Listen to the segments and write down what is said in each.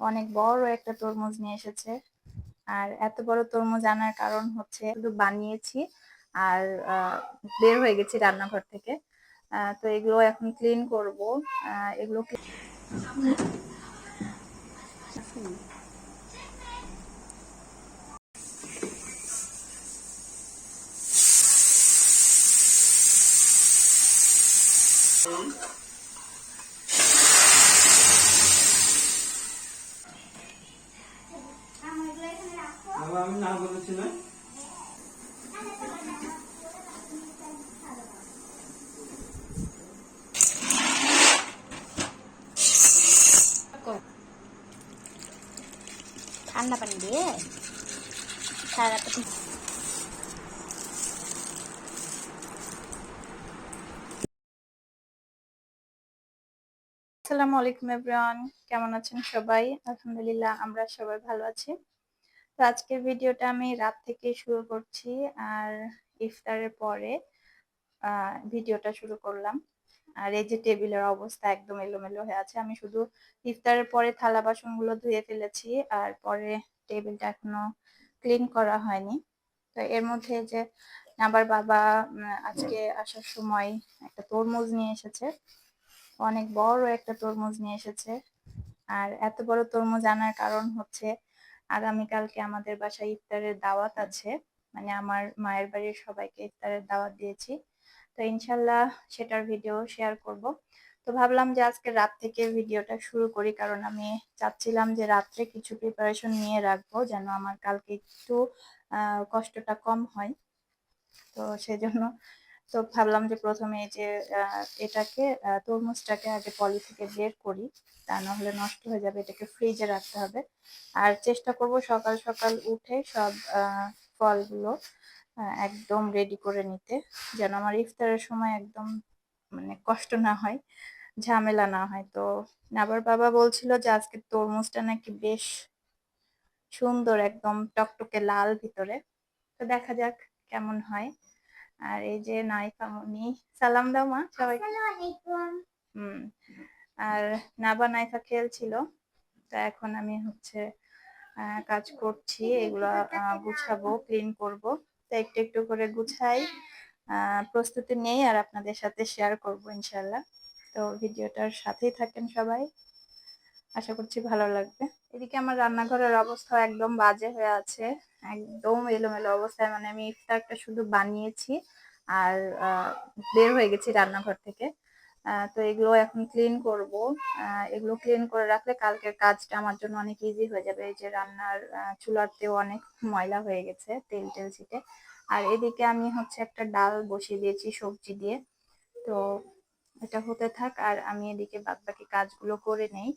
অনেক বড় একটা তরমুজ নিয়ে এসেছে। আর এত বড় তরমুজ আনার কারণ হচ্ছে শুধু বানিয়েছি আর বের হয়ে গেছি রান্নাঘর থেকে। তো এগুলো এখন ক্লিন করব। এগুলো আমি না বলেছি না ঠান্ডা পানি দিয়ে সারা আসসালামু আলাইকুম এভরিওয়ান কেমন আছেন সবাই? আলহামদুলিল্লাহ, আমরা সবাই ভালো আছি। তো আজকের ভিডিওটা আমি রাত থেকে শুরু করছি আর ইফতারের পরে ভিডিওটা শুরু করলাম। আর এই যে টেবিলের অবস্থা একদম এলোমেলো হয়ে আছে। আমি শুধু ইফতারের পরে থালা বাসনগুলো ধুয়ে ফেলেছি আর পরে টেবিলটা এখনও ক্লিন করা হয়নি। তো এর মধ্যে যে আবার বাবা আজকে আসার সময় একটা তরমুজ নিয়ে এসেছে। অনেক বড় একটা তরমুজ নিয়ে এসেছে। আর এত বড় তরমুজ আনার কারণ হচ্ছে আগামীকালকে আমাদের বাসায় ইফতারের দাওয়াত আছে। মানে আমার মায়ের বাড়ির সবাইকে ইফতারের দাওয়াত দিয়েছি। তো ইনশাল্লাহ সেটার ভিডিও শেয়ার করব। তো ভাবলাম যে আজকে রাত থেকে ভিডিওটা শুরু করি কারণ আমি চাচ্ছিলাম যে রাত্রে কিছু প্রিপারেশন নিয়ে রাখব যেন আমার কালকে একটু আহ, কষ্টটা কম হয়। তো সেজন্য তো ভাবলাম যে প্রথমে এই যে এটাকে তরমুজটাকে আগে পলি থেকে বের করি। তা না হলে নষ্ট হয়ে যাবে, এটাকে ফ্রিজে রাখতে হবে। আর চেষ্টা করব সকাল সকাল উঠে সব ফলগুলো একদম রেডি করে নিতে। যেন আমার ইফতারের সময় একদম মানে কষ্ট না হয়, ঝামেলা না হয়। তো আবার বাবা বলছিল যে আজকে তরমুজটা নাকি বেশ সুন্দর, একদম টকটকে লাল ভিতরে। তো দেখা যাক কেমন হয়। আর এই যে নাইফা মনি সালাম দাও মা সবাই হুম আর নাবা নাইফা খেলছিল তা এখন আমি হচ্ছে কাজ করছি এগুলো গুছাবো ক্লিন করব। তো একটু একটু করে গুছাই প্রস্তুতি নেই আর আপনাদের সাথে শেয়ার করব ইনশাল্লাহ তো ভিডিওটার সাথেই থাকেন সবাই। আশা করছি ভালো লাগবে। এদিকে আমার রান্নাঘরের অবস্থা একদম বাজে হয়ে আছে একদম এলোমেলো অবস্থায় মানে আমি ইফতারটা শুধু বানিয়েছি আর বের হয়ে গেছি রান্নাঘর থেকে। তো এগুলো এখন ক্লিন করব। এগুলো ক্লিন করে রাখলে কালকের কাজটা আমার জন্য অনেক ইজি হয়ে যাবে। এই যে রান্নার আহ, চুলাতেও অনেক ময়লা হয়ে গেছে তেল টেল ছিটে। আর এদিকে আমি হচ্ছে একটা ডাল বসিয়ে দিয়েছি সবজি দিয়ে। তো এটা হতে থাক আর আমি এদিকে বাদ বাকি কাজগুলো করে নেই।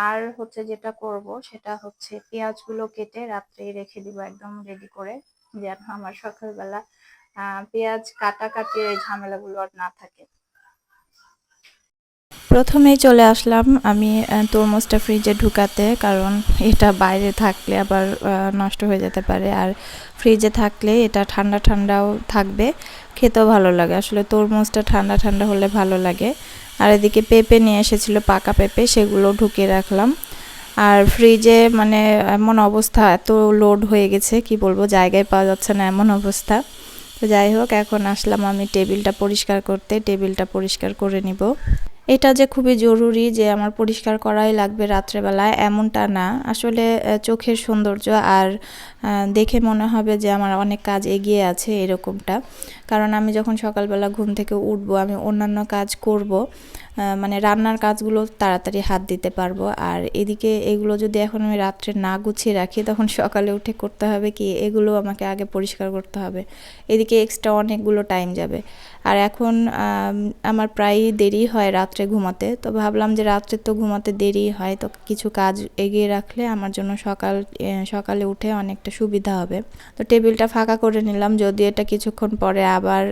আর হচ্ছে যেটা করব সেটা হচ্ছে পেঁয়াজগুলো কেটে রাত্রেই রেখে দিব একদম রেডি করে, যেন আমার সকালবেলা, আহ, পেঁয়াজ কাটাকাটির এই ঝামেলাগুলো আর না থাকে। প্রথমেই চলে আসলাম আমি তরমুজটা ফ্রিজে ঢুকাতে, কারণ এটা বাইরে থাকলে আবার নষ্ট হয়ে যেতে পারে। আর ফ্রিজে থাকলে এটা ঠান্ডা ঠান্ডাও থাকবে, খেতেও ভালো লাগে। আসলে তরমুজটা ঠান্ডা ঠান্ডা হলে ভালো লাগে। আর এদিকে পেঁপে নিয়ে এসেছিল, পাকা পেঁপে, সেগুলো ঢুকিয়ে রাখলাম। আর ফ্রিজে মানে এমন অবস্থা, এত লোড হয়ে গেছে, কি বলব, জায়গায় পাওয়া যাচ্ছে না এমন অবস্থা। তো যাই হোক, এখন আসলাম আমি টেবিলটা পরিষ্কার করতে, টেবিলটা পরিষ্কার করে নিব। এটা যে খুবই জরুরি যে আমার পরিষ্কার করাই লাগবে রাত্রেবেলায় এমনটা না। আসলে চোখের সৌন্দর্য আর দেখে মনে হবে যে আমার অনেক কাজ এগিয়ে আছে এরকমটা। কারণ আমি যখন সকালবেলা ঘুম থেকে উঠবো, আমি অন্যান্য কাজ করব মানে রান্নার কাজগুলো তাড়াতাড়ি হাত দিতে পারব। আর এদিকে এগুলো যদি এখন আমি রাত্রে না গুছিয়ে রাখি, তখন সকালে উঠে করতে হবে কি, এগুলো আমাকে আগে পরিষ্কার করতে হবে। এদিকে এক্সট্রা অনেকগুলো টাইম যাবে। আর এখন আমার প্রায় দেরি হয় রাত্রে ঘুমাতে। তো ভাবলাম যে রাত্রে তো ঘুমাতে দেরি হয়, তো কিছু কাজ এগিয়ে রাখলে আমার জন্য সকাল সকালে উঠে অনেকটা সুবিধা হবে। তো টেবিলটা ফাঁকা করে নিলাম, যদি এটা কিছুক্ষণ পরে আবার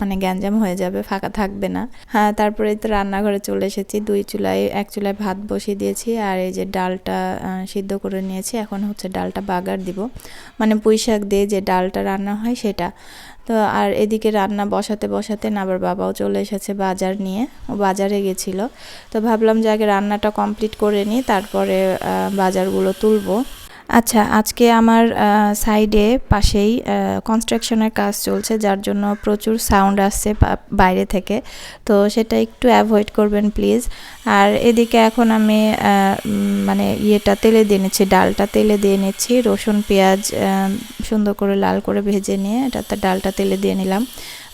মানে গ্যাঞ্জাম হয়ে যাবে, ফাঁকা থাকবে না। হ্যাঁ তারপরে তো রান্নাঘরে চলে এসেছি। দুই চুলায়, এক চুলায় ভাত বসিয়ে দিয়েছি আর এই যে ডালটা সিদ্ধ করে নিয়েছি। এখন হচ্ছে ডালটা বাগার দিব। মানে পুঁই শাক দিয়ে যে ডালটা রান্না হয় সেটা। তো আর এদিকে রান্না বসাতে বসাতে না আবার বাবাও চলে এসেছে বাজার নিয়ে। ও বাজারে গেছিল। তো ভাবলাম যে আগে রান্নাটা কমপ্লিট করে নিই, তারপরে বাজারগুলো তুলবো। আচ্ছা আজকে আমার সাইডে পাশেই কনস্ট্রাকশনের কাজ চলছে, যার জন্য প্রচুর সাউন্ড আসছে বাইরে থেকে। তো সেটা একটু অ্যাভয়েড করবেন প্লিজ আর এদিকে এখন আমি মানে ইয়েটা তেলে দিয়ে নিচ্ছি, ডালটা তেলে দিয়ে নিচ্ছি, রসুন, পেঁয়াজ সুন্দর করে লাল করে ভেজে নিয়ে এটাতে ডালটা তেলে দিয়ে নিলাম।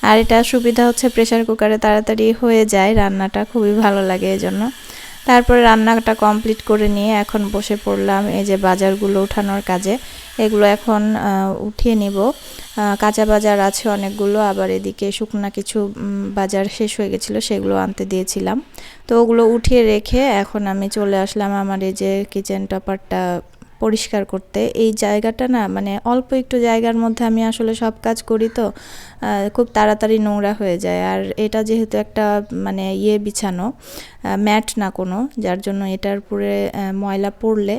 আর এটা সুবিধা হচ্ছে প্রেসার কুকারে তাড়াতাড়ি হয়ে যায়, রান্নাটা খুবই ভালো লাগে এজন্য। তারপরে রান্নাটা কমপ্লিট করে নিয়ে এখন বসে পড়লাম এই যে বাজারগুলো উঠানোর কাজে। এগুলো এখন উঠিয়ে নিব। কাঁচা বাজার আছে অনেকগুলো, আবার এদিকে শুকনা কিছু বাজার শেষ হয়ে গেছিল, সেগুলো আনতে দিয়েছিলাম। তো ওগুলো উঠিয়ে রেখে এখন আমি চলে আসলাম আমার এই যে কিচেন টপারটা পরিষ্কার করতে। এই জায়গাটা না মানে অল্প একটু জায়গার মধ্যে আমি আসলে সব কাজ করি তো খুব তাড়াতাড়ি নোংরা হয়ে যায়। আর এটা যেহেতু একটা মানে ইয়ে বিছানো ম্যাট না কোনো, যার জন্য এটার উপরে ময়লা পড়লে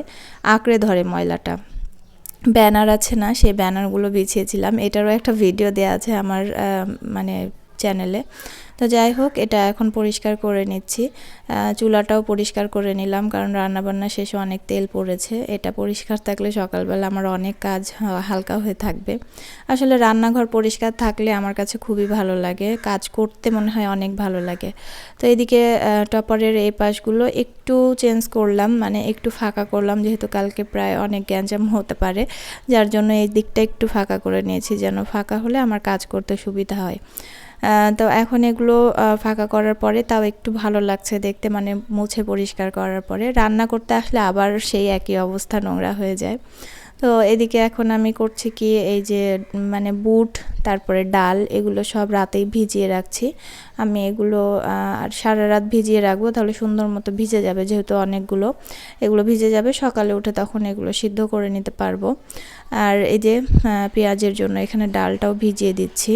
আঁকড়ে ধরে ময়লাটা। ব্যানার আছে না, সেই ব্যানারগুলো বিছিয়েছিলাম। এটারও একটা ভিডিও দেওয়া আছে আমার মানে চ্যানেলে তো যাই হোক, এটা এখন পরিষ্কার করে নিচ্ছি। চুলাটাও পরিষ্কার করে নিলাম, কারণ রান্নাবান্না শেষে অনেক তেল পড়েছে। এটা পরিষ্কার থাকলে সকালবেলা আমার অনেক কাজ হালকা হয়ে থাকবে। আসলে রান্নাঘর পরিষ্কার থাকলে আমার কাছে খুবই ভালো লাগে। কাজ করতে মনে হয় অনেক ভালো লাগে। তো এদিকে টপারের এই পাশগুলো একটু চেঞ্জ করলাম মানে একটু ফাঁকা করলাম, যেহেতু কালকে প্রায় অনেক গ্যাঞ্জাম হতে পারে। যার জন্য এই দিকটা একটু ফাঁকা করে নিয়েছি, যেন ফাঁকা হলে আমার কাজ করতে সুবিধা হয়। তো এখন এগুলো ফাঁকা করার পরে তাও একটু ভালো লাগছে দেখতে মানে মুছে পরিষ্কার করার পরে। রান্না করতে আসলে আবার সেই একই অবস্থা, নোংরা হয়ে যায়। তো এদিকে এখন আমি করছি কি, এই যে মানে বুট, তারপরে ডাল, এগুলো সব রাতেই ভিজিয়ে রাখছি। আমি এগুলো আর সারা রাত ভিজিয়ে রাখব, তাহলে সুন্দর মতো ভিজে যাবে যেহেতু অনেকগুলো। এগুলো ভিজে যাবে, সকালে উঠে তখন এগুলো সিদ্ধ করে নিতে পারব। আর এই যে পেঁয়াজের জন্য এখানে ডালটাও ভিজিয়ে দিচ্ছি।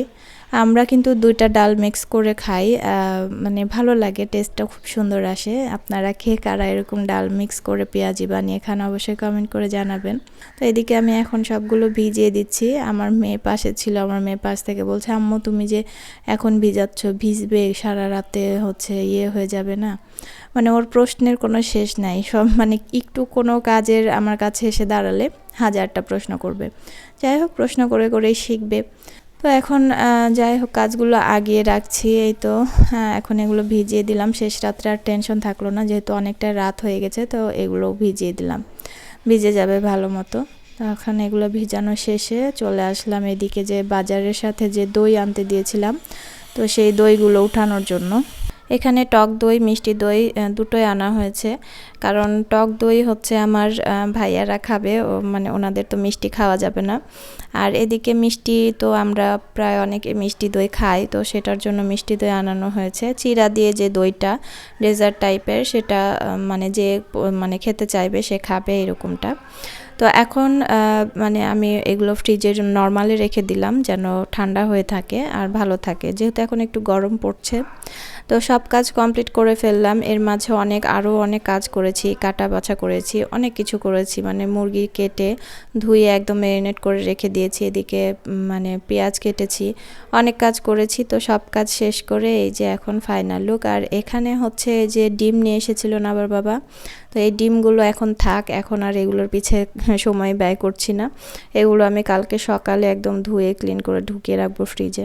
আমরা কিন্তু দুইটা ডাল মিক্স করে খাই মানে ভালো লাগে, টেস্টটা খুব সুন্দর আসে। আপনারা খেয়ে কারা এরকম ডাল মিক্স করে পেঁয়াজি বানিয়ে খান অবশ্যই কমেন্ট করে জানাবেন। তো এদিকে আমি এখন সবগুলো ভিজিয়ে দিচ্ছি। আমার মেয়ে পাশে ছিল, আমার মেয়ে পাশ থেকে বলছে, আম্মু, তুমি যে এখন ভিজাচ্ছ, ভিজবে, সারা রাতে হচ্ছে ইয়ে হয়ে যাবে না। মানে ওর প্রশ্নের কোনো শেষ নাই। সব মানে একটু কোনো কাজের আমার কাছে এসে দাঁড়ালে হাজারটা প্রশ্ন করবে। যাই হোক, প্রশ্ন করে করেই শিখবে। তো এখন যাই হোক কাজগুলো আগিয়ে রাখছি এই তো। হ্যাঁ, এখন এগুলো ভিজিয়ে দিলাম। শেষ রাত্রে আর টেনশন থাকল না যেহেতু অনেকটা রাত হয়ে গেছে তো এগুলো ভিজিয়ে দিলাম। ভিজে যাবে ভালো মতো। এখন এগুলো ভিজানো শেষে চলে আসলাম এদিকে যে বাজারের সাথে যে দই আনতে দিয়েছিলাম তো সেই দইগুলো উঠানোর জন্য। এখানে টক দই, মিষ্টি দই দুটোই আনা হয়েছে। কারণ টক দই হচ্ছে আমার ভাইয়ারা খাবে মানে ওনাদের তো মিষ্টি খাওয়া যাবে না। আর এদিকে মিষ্টি তো আমরা প্রায় অনেকে মিষ্টি দই খাই, তো সেটার জন্য মিষ্টি দই আনানো হয়েছে। চিরা দিয়ে যে দইটা ডেজার্ট টাইপের, সেটা মানে যে মানে খেতে চাইবে, সে খাবে এরকমটা। তো এখন মানে আমি এগুলো ফ্রিজের নর্মালি রেখে দিলাম যেন ঠান্ডা হয়ে থাকে আর ভালো থাকে। যেহেতু এখন একটু গরম পড়ছে তো সব কাজ কমপ্লিট করে ফেললাম। এর মাঝে অনেক, আরও অনেক কাজ করেছি, কাটা বাছা করেছি, অনেক কিছু করেছি। মানে মুরগি কেটে ধুয়ে একদম ম্যারিনেট করে রেখে দিয়েছি। এদিকে মানে পেঁয়াজ কেটেছি, অনেক কাজ করেছি। তো সব কাজ শেষ করে এই যে এখন ফাইনাল লুক আর এখানে হচ্ছে যে ডিম নিয়ে এসেছিল না আবার বাবা? তো এই ডিমগুলো এখন থাক, এখন আর এগুলোর পিছে সময় ব্যয় করছি না। এগুলো আমি কালকে সকালে একদম ধুয়ে ক্লিন করে ঢুকিয়ে রাখব ফ্রিজে